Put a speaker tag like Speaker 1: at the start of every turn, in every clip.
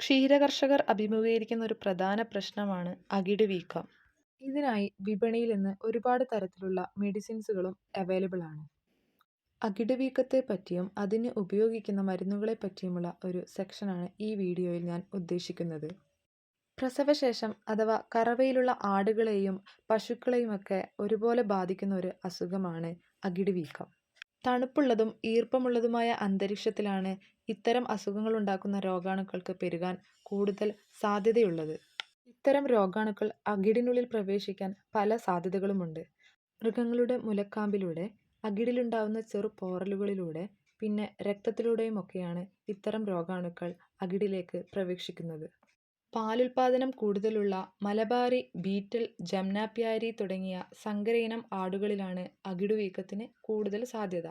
Speaker 1: ക്ഷീരകർഷകർ അഭിമുഖീകരിക്കുന്ന ഒരു പ്രധാന പ്രശ്നമാണ് അകിട് വീക്കം. ഇതിനായി വിപണിയിൽ ഇന്ന് ഒരുപാട് തരത്തിലുള്ള മെഡിസിൻസുകളും അവൈലബിൾ ആണ്. അകിട് വീക്കത്തെ പറ്റിയും അതിന് ഉപയോഗിക്കുന്ന മരുന്നുകളെ പറ്റിയുമുള്ള ഒരു സെക്ഷനാണ് ഈ വീഡിയോയിൽ ഞാൻ ഉദ്ദേശിക്കുന്നത്. പ്രസവശേഷം അഥവാ കറവയിലുള്ള ആടുകളെയും പശുക്കളെയുമൊക്കെ ഒരുപോലെ ബാധിക്കുന്ന ഒരു അസുഖമാണ് അകിട് വീക്കം. തണുപ്പുള്ളതും ഈർപ്പമുള്ളതുമായ അന്തരീക്ഷത്തിലാണ് ഇത്തരം അസുഖങ്ങളുണ്ടാക്കുന്ന രോഗാണുക്കൾക്ക് പെരുകാൻ കൂടുതൽ സാധ്യതയുള്ളത്. ഇത്തരം രോഗാണുക്കൾ അകിടിനുള്ളിൽ പ്രവേശിക്കാൻ പല സാധ്യതകളുമുണ്ട്. മൃഗങ്ങളുടെ മുലക്കാമ്പിലൂടെ, അകിടിലുണ്ടാവുന്ന ചെറു പോറലുകളിലൂടെ പിന്നെ രക്തത്തിലൂടെയുമൊക്കെയാണ് ഇത്തരം രോഗാണുക്കൾ അകിടിലേക്ക് പ്രവേശിക്കുന്നത്. പാലുൽപാദനം കൂടുതലുള്ള മലബാറി, ബീറ്റൽ, ജംനാപ്യാരി തുടങ്ങിയ സങ്കരയിനം ആടുകളിലാണ് അകിടുവീക്കത്തിന് കൂടുതൽ സാധ്യത.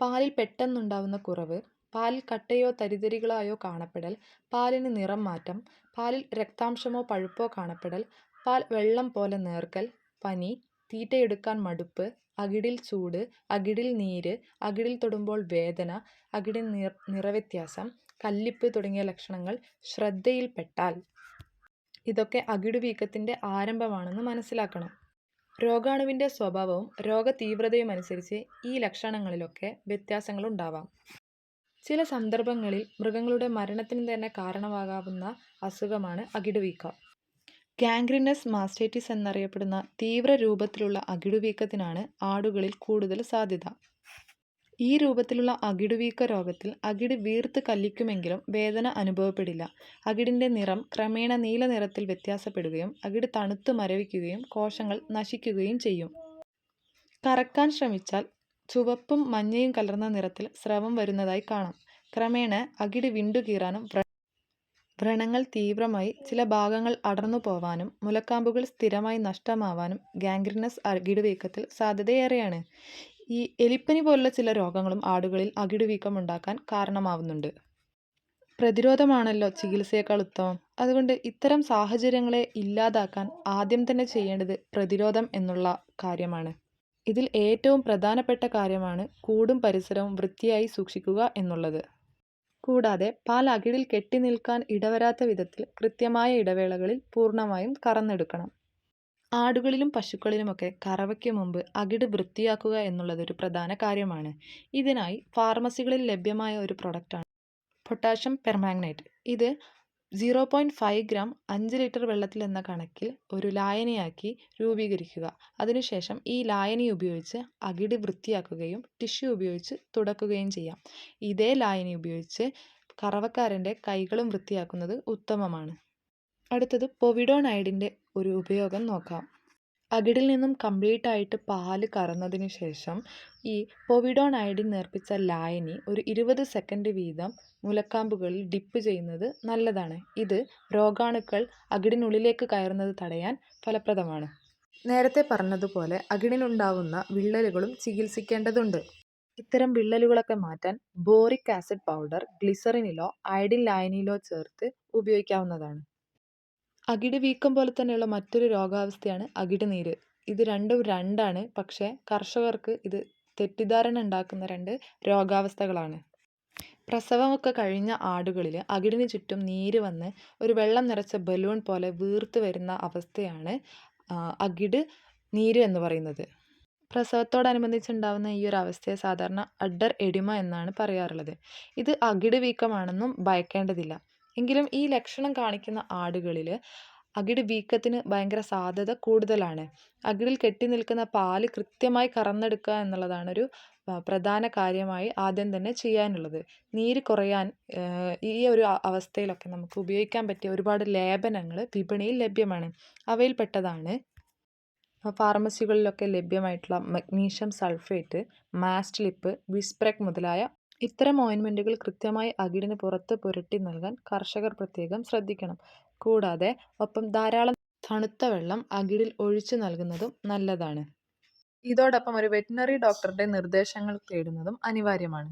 Speaker 1: പാലിൽ പെട്ടെന്നുണ്ടാവുന്ന കുറവ്, പാലിൽ കട്ടയോ തരിതരികളായോ കാണപ്പെടൽ, പാലിന് നിറം മാറ്റം, പാലിൽ രക്താംശമോ പഴുപ്പോ കാണപ്പെടൽ, പാൽ വെള്ളം പോലെ നേർക്കൽ, പനി, തീറ്റയെടുക്കാൻ മടുപ്പ്, അകിടിൽ ചൂട്, അകിടിൽ നീര്, അകിടിൽ തൊടുമ്പോൾ വേദന, അകിടിൽ നിറവ്യത്യാസം, കല്ലിപ്പ് തുടങ്ങിയ ലക്ഷണങ്ങൾ ശ്രദ്ധയിൽപ്പെട്ടാൽ ഇതൊക്കെ അകിടുവീക്കത്തിന്റെ ആരംഭമാണെന്ന് മനസ്സിലാക്കണം. രോഗാണുവിന്റെ സ്വഭാവവും രോഗതീവ്രതയും അനുസരിച്ച് ഈ ലക്ഷണങ്ങളിലൊക്കെ വ്യത്യാസങ്ങളുണ്ടാവാം. ചില സന്ദർഭങ്ങളിൽ മൃഗങ്ങളുടെ മരണത്തിന് തന്നെ കാരണമാകാവുന്ന അസുഖമാണ് അകിടുവീക്കം. ഗാംഗ്രിനസ് മാസ്റ്റൈറ്റിസ് എന്നറിയപ്പെടുന്ന തീവ്ര രൂപത്തിലുള്ള അകിടുവീക്കത്തിനാണ് ആടുകളിൽ കൂടുതൽ സാധ്യത. ഈ രൂപത്തിലുള്ള അകിടുവീക്ക രോഗത്തിൽ അകിട് വീർത്ത് കല്ലിക്കുമെങ്കിലും വേദന അനുഭവപ്പെടില്ല. അകിടിന്റെ നിറം ക്രമേണ നീല നിറത്തിൽ വ്യത്യാസപ്പെടുകയും അകിട് തണുത്ത് മരവിക്കുകയും കോശങ്ങൾ നശിക്കുകയും ചെയ്യും. കറക്കാൻ ശ്രമിച്ചാൽ ചുവപ്പും മഞ്ഞയും കലർന്ന നിറത്തിൽ സ്രവം വരുന്നതായി കാണാം. ക്രമേണ അകിട് വിണ്ടുകീറാനും വ്രണങ്ങൾ തീവ്രമായി ചില ഭാഗങ്ങൾ അടർന്നുപോവാനും മുലക്കാമ്പുകൾ സ്ഥിരമായി നഷ്ടമാവാനും ഗാംഗ്രീനസ് അകിടുവീക്കത്തിൽ സാധ്യതയേറെയാണ്. എലിപ്പനി പോലുള്ള ചില രോഗങ്ങളും ആടുകളിൽ അകിടുവീക്കം ഉണ്ടാക്കാൻ കാരണമാവുന്നുണ്ട്. പ്രതിരോധമാണല്ലോ ചികിത്സയേക്കാൾ ഉത്തമം. അതുകൊണ്ട് ഇത്തരം സാഹചര്യങ്ങളെ ഇല്ലാതാക്കാൻ ആദ്യം തന്നെ ചെയ്യേണ്ടത് പ്രതിരോധം എന്നുള്ള കാര്യമാണ്. ഇതിൽ ഏറ്റവും പ്രധാനപ്പെട്ട കാര്യമാണ് കൂടും പരിസരവും വൃത്തിയായി സൂക്ഷിക്കുക എന്നുള്ളത്. കൂടാതെ പാൽ അകിടിൽ കെട്ടി നിൽക്കാൻ ഇടവരാത്ത വിധത്തിൽ കൃത്യമായ ഇടവേളകളിൽ പൂർണമായും കറന്നെടുക്കണം. ആടുകളിലും പശുക്കളിലുമൊക്കെ കറവയ്ക്ക് മുമ്പ് അകിട് വൃത്തിയാക്കുക എന്നുള്ളത് ഒരു പ്രധാന കാര്യമാണ്. ഇതിനായി ഫാർമസികളിൽ ലഭ്യമായ ഒരു പ്രൊഡക്റ്റാണ് പൊട്ടാഷ്യം പെർമാഗ്നേറ്റ് ഇത് സീറോ പോയിന്റ് ഫൈവ് ഗ്രാം അഞ്ച് ലിറ്റർ വെള്ളത്തിൽ എന്ന കണക്കിൽ ഒരു ലായനിയാക്കി രൂപീകരിക്കുക. അതിനുശേഷം ഈ ലായനി ഉപയോഗിച്ച് അകിട് വൃത്തിയാക്കുകയും ടിഷ്യൂ ഉപയോഗിച്ച് തുടക്കുകയും ചെയ്യാം. ഇതേ ലായനി ഉപയോഗിച്ച് കറവക്കാരന്റെ കൈകളും വൃത്തിയാക്കുന്നത് ഉത്തമമാണ്. അടുത്തത് പൊവിഡോണൈഡിന്റെ ഒരു ഉപയോഗം നോക്കാം. അകിടിൽ നിന്നും കംപ്ലീറ്റ് ആയിട്ട് പാൽ കറന്നതിന് ശേഷം ഈ പൊവിഡോൺ അയഡിൻ നേർപ്പിച്ച ലായനി ഒരു ഇരുപത് സെക്കൻഡ് വീതം മുലക്കാമ്പുകളിൽ ഡിപ്പ് ചെയ്യുന്നത് നല്ലതാണ്. ഇത് രോഗാണുക്കൾ അകിടിനുള്ളിലേക്ക് കയറുന്നത് തടയാൻ ഫലപ്രദമാണ്. നേരത്തെ പറഞ്ഞതുപോലെ അകിടിനുണ്ടാവുന്ന വിള്ളലുകളും ചികിത്സിക്കേണ്ടതുണ്ട്. ഇത്തരം വിള്ളലുകളൊക്കെ മാറ്റാൻ ബോറിക് ആസിഡ് പൗഡർ ഗ്ലിസറിനിലോ അയഡിൻ ലായനിയിലോ ചേർത്ത് ഉപയോഗിക്കാവുന്നതാണ്. അകിട് വീക്കം പോലെ തന്നെയുള്ള മറ്റൊരു രോഗാവസ്ഥയാണ് അകിട് നീര്. ഇത് രണ്ടും രണ്ടാണ്. പക്ഷേ കർഷകർക്ക് ഇത് തെറ്റിദ്ധാരണ ഉണ്ടാക്കുന്ന രണ്ട് രോഗാവസ്ഥകളാണ്. പ്രസവമൊക്കെ കഴിഞ്ഞ ആടുകളിൽ അകിടിന് ചുറ്റും നീര് വന്ന് ഒരു വെള്ളം നിറച്ച ബലൂൺ പോലെ വീർത്ത് വരുന്ന അവസ്ഥയാണ് അകിട് നീര് എന്ന് പറയുന്നത്. പ്രസവത്തോടനുബന്ധിച്ചുണ്ടാവുന്ന ഈ ഒരു അവസ്ഥയെ സാധാരണ അഡർ എഡിമ എന്നാണ് പറയാറുള്ളത്. ഇത് അകിട് വീക്കമാണെന്നും ഭയക്കേണ്ടതില്ല. എങ്കിലും ഈ ലക്ഷണം കാണിക്കുന്ന ആടുകളിൽ അകിട് വീക്കത്തിന് ഭയങ്കര സാധ്യത കൂടുതലാണ്. അകിടിൽ കെട്ടി നിൽക്കുന്ന പാൽ കൃത്യമായി കറന്നെടുക്കുക എന്നുള്ളതാണ് ഒരു പ്രധാന കാര്യമായി ആദ്യം തന്നെ ചെയ്യാനുള്ളത്. നീര് കുറയാൻ ഈ ഒരു അവസ്ഥയിലൊക്കെ നമുക്ക് ഉപയോഗിക്കാൻ പറ്റിയ ഒരുപാട് ലേപനങ്ങൾ വിപണിയിൽ ലഭ്യമാണ്. അവയിൽ പെട്ടതാണ് ഫാർമസികളിലൊക്കെ ലഭ്യമായിട്ടുള്ള മഗ്നീഷ്യം സൾഫേറ്റ്, മാസ്റ്റ്ലിപ്പ്, വിസ്പ്രക് മുതലായ ഇത്തരം ഓയിൻമെന്റുകൾ കൃത്യമായി അകിടിന് പുറത്ത് പുരട്ടി നൽകാൻ കർഷകർ പ്രത്യേകം ശ്രദ്ധിക്കണം. കൂടാതെ ഒപ്പം ധാരാളം തണുത്ത വെള്ളം അകിടിൽ ഒഴിച്ചു നൽകുന്നതും നല്ലതാണ്. ഇതോടൊപ്പം ഒരു വെറ്റിനറി ഡോക്ടറുടെ നിർദ്ദേശങ്ങൾ തേടുന്നതും അനിവാര്യമാണ്.